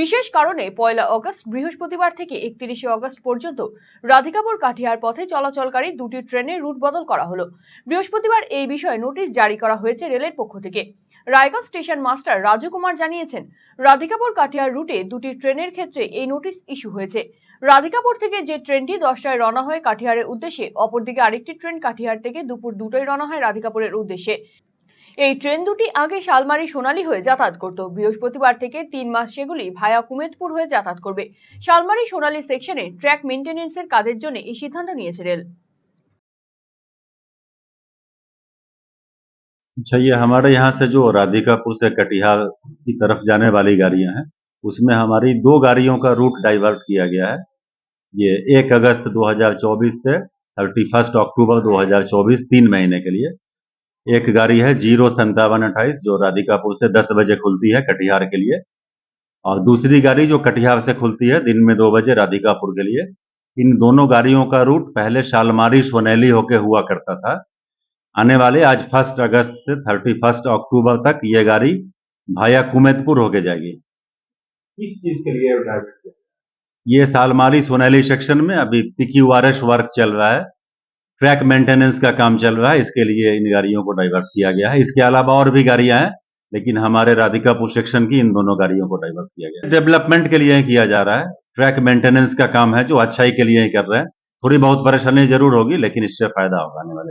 বিশেষ কারণে পয়লা অগস্ট বৃহস্পতিবার থেকে একত্রিশে অগস্ট পর্যন্ত রাধিকাপুর কাঠিয়ার পথে চলাচলকারী দুটি ট্রেনের রুট বদল করা হলো বৃহস্পতিবার এই বিষয়ে নোটিশ জারি করা হয়েছে রেলের পক্ষ থেকে রায়গঞ্জ স্টেশন মাস্টার রাজু কুমার জানিয়েছেন রাধিকাপুর কাঠিয়ার রুটে দুটি ট্রেনের ক্ষেত্রে এই নোটিশ ইস্যু হয়েছে রাধিকাপুর থেকে যে ট্রেনটি দশটায় রওনা হয় কাঠিয়ারের উদ্দেশ্যে অপরদিকে আরেকটি ট্রেন কাঠিয়ার থেকে দুপুর দুটোয় রওনা হয় রাধিকাপুরের উদ্দেশ্যে এই ট্রেন দুটি আগে শালমারি সোনালি হয়ে যাতাত করতে বিয়ষপ্রতিবার থেকে 3 মাস সেগুলি ভায়াকুমேதপুর হয়ে যাতাত করবে শালমারি সোনালি সেকশনে ট্র্যাক মেইনটেনেন্সের কাজের জন্য এই সিদ্ধান্ত নিয়েছে রেল আচ্ছা ये हमारे यहां से जो आरादी कापुर से कटिहार की तरफ जाने वाली गाड़ियां हैं उसमें हमारी दो गाड़ियों का रूट डाइवर्ट किया गया है ये 1 अगस्त 2024 से 31 अक्टूबर 2024 3 महीने के लिए एक गाड़ी है जीरो संतावन अट्ठाईस जो राधिकापुर से दस बजे खुलती है कटिहार के लिए और दूसरी गाड़ी जो कटिहार से खुलती है दिन में दो बजे राधिकापुर के लिए इन दोनों गाड़ियों का रूट पहले शालमारी सोनैली होके हुआ करता था आने वाले आज फर्स्ट अगस्त से थर्टी फर्स्ट अक्टूबर तक ये गाड़ी भाया कुमेतपुर होके जाएगी किस चीज के लिए ये सालमारी सोनैली सेक्शन में अभी पिकी वर्क चल रहा है ट्रैक मेंटेनेंस का काम चल रहा है इसके लिए इन गाड़ियों को डाइवर्ट किया गया है इसके अलावा और भी गाड़ियां हैं लेकिन हमारे राधिकापुर सेक्शन की इन दोनों गाड़ियों को डाइवर्ट किया गया है डेवलपमेंट के लिए किया जा रहा है ट्रैक मेंटेनेंस का काम है जो अच्छाई के लिए ही कर रहे हैं थोड़ी बहुत परेशानी जरूर होगी लेकिन इससे फायदा होगा आने वाले